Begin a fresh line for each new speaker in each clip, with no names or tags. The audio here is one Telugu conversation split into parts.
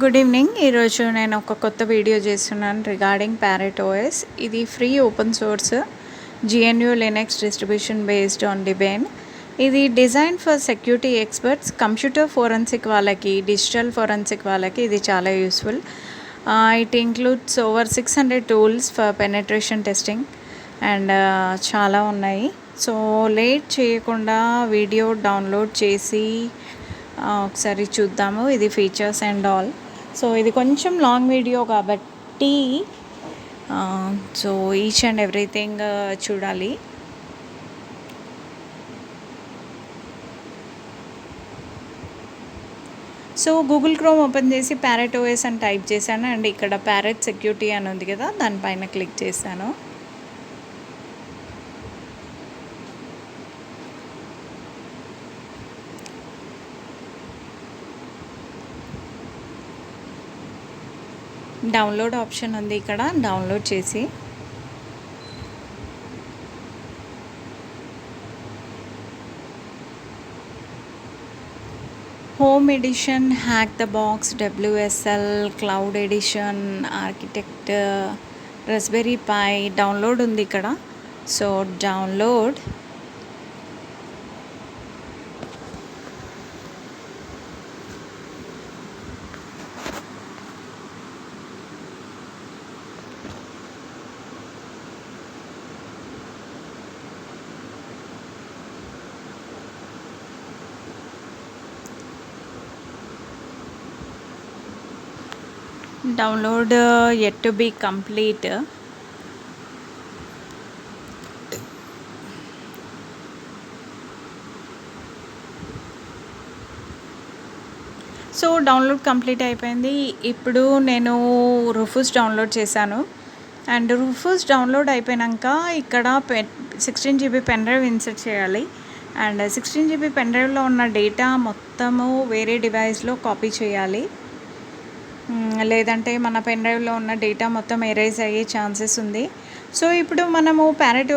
గుడ్ ఈవినింగ్ ఈరోజు నేను ఒక కొత్త వీడియో చేస్తున్నాను రిగార్డింగ్ ప్యారెట్ ఓఎస్ ఇది free open source GNU Linux distribution based on Debian ఇది design for security experts computer forensic వాళ్ళకి డిజిటల్ ఫోరెన్సిక్ వాళ్ళకి ఇది చాలా useful it includes over six hundred tools for penetration testing and చాలా ఉన్నాయి. సో లేట్ చేయకుండా వీడియో డౌన్లోడ్ చేసి ఒకసారి చూద్దాము. ఇది ఫీచర్స్ అండ్ ఆల్ సో ఇది కొంచెం లాంగ్ వీడియో కాబట్టి సో ఈచ్ అండ్ ఎవ్రీథింగ్ చూడాలి. సో గూగుల్ క్రోమ్ ఓపెన్ చేసి ప్యారెట్ ఓఎస్ అని టైప్ చేశాను. అండ్ ఇక్కడ ప్యారెట్ సెక్యూరిటీ అని ఉంది కదా దానిపైన క్లిక్ చేశాను. డౌన్లోడ్ ఆప్షన్ ఉంది ఇక్కడ డౌన్లోడ్ చేసి. Home edition hack the box WSL cloud edition architect Raspberry Pi download ఉంది ఇక్కడ. So download download at to be complete so download complete అయిపోయింది. ఇప్పుడు నేను రుఫూస్ డౌన్లోడ్ చేశాను. అండ్ రూఫుస్ డౌన్లోడ్ అయిపోయాక ఇక్కడ పె sixteen GB pen drive insert చేయాలి. అండ్ సిక్స్టీన్ జీబీ పెన్ డ్రైవ్లో ఉన్న డేటా మొత్తము వేరే డివైస్లో కాపీ చేయాలి. లేదంటే మన పెన్ డ్రైవ్లో ఉన్న డేటా మొత్తం ఎరేజ్ అయ్యే ఛాన్సెస్ ఉంది. సో ఇప్పుడు మనము ప్యారెట్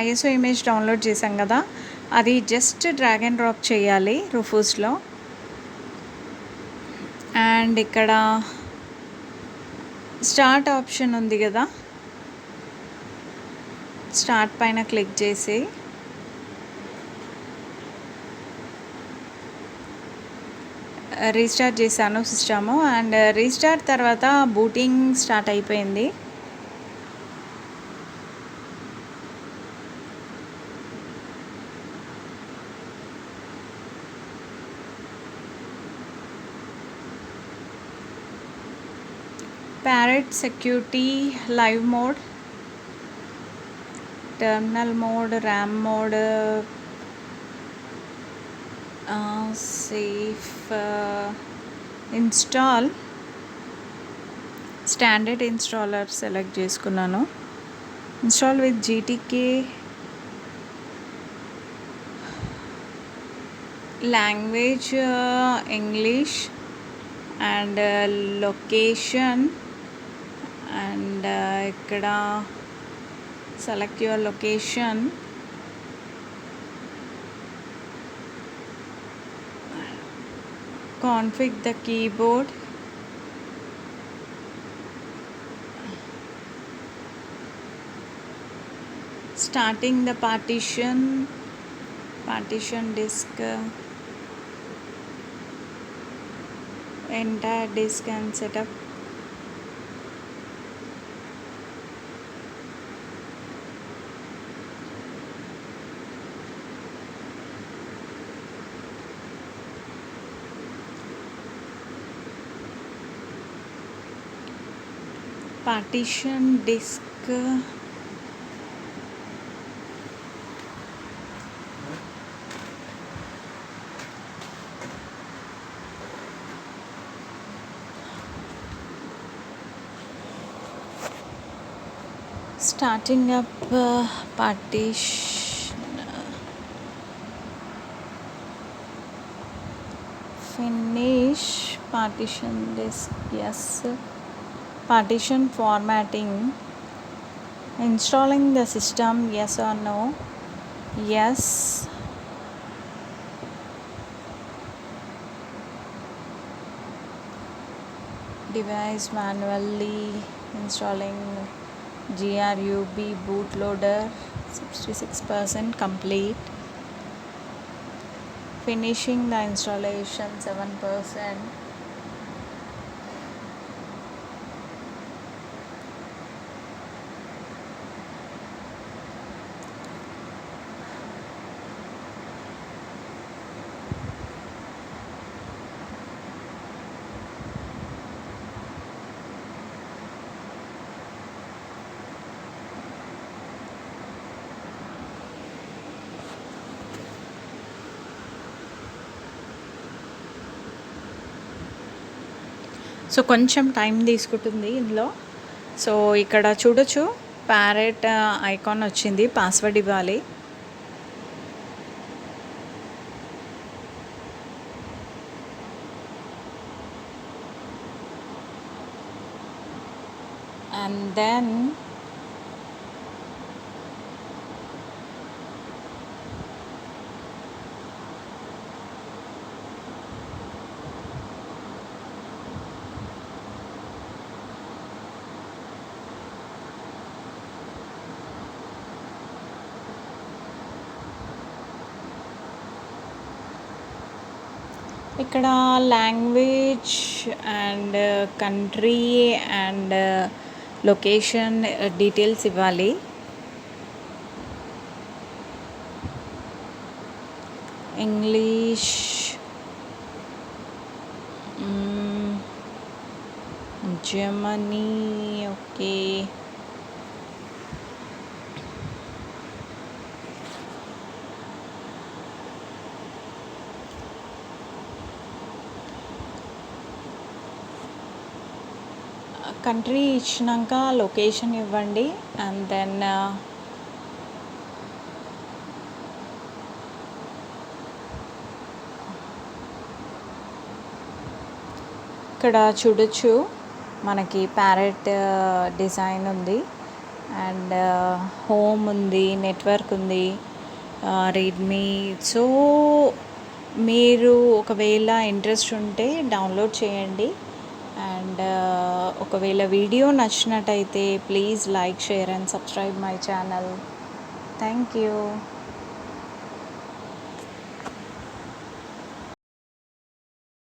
ఐఎస్ఓ ఇమేజ్ డౌన్లోడ్ చేసాం కదా అది జస్ట్ డ్రాగ్ అండ్ డ్రాప్ చేయాలి రుఫూస్లో. అండ్ ఇక్కడ స్టార్ట్ ఆప్షన్ ఉంది కదా స్టార్ట్ పైన క్లిక్ చేసి రీస్టార్ట్ చేశాను సిస్టము అండ్ రీస్టార్ట్ తర్వాత బూటింగ్ స్టార్ట్ అయిపోయింది. Parrot security live mode terminal mode RAM mode safe install standard installer select చేసుకున్నాను. Install with GTK language English and location and ఇక్కడ select your location config the keyboard. Starting the partition partition disk entire disk and setup partition disk. Uh, starting up uh, partition finish partition disk. Yes partition formatting. Installing the system yes or no? Yes. Device manually installing grub bootloader 66% complete. Finishing the installation 7% so కొంచెం టైం తీసుకుంటుంది ఇందులో. సో ఇక్కడ చూడొచ్చు ప్యారెట్ ఐకాన్ వచ్చింది పాస్వర్డ్ ఇవ్వాలి. అండ్ దెన్ ఇక్కడ language and country and location details ఇవ్వాలి. ఇంగ్లీష్ జర్మనీ ఓకే కంట్రీ ఇచ్చినాక లొకేషన్ ఇవ్వండి. అండ్ దెన్ uh, ఇక్కడ చూడొచ్చు మనకి ప్యారెట్ డిజైన్ uh, ఉంది. అండ్ హోమ్ uh, ఉంది నెట్వర్క్ ఉంది రెడ్మీ సో మీరు ఒకవేళ ఇంట్రెస్ట్ ఉంటే డౌన్లోడ్ చేయండి. అండ్ ఒకవేళ వీడియో నచ్చినట్టయితే please like share and subscribe my channel. Thank you.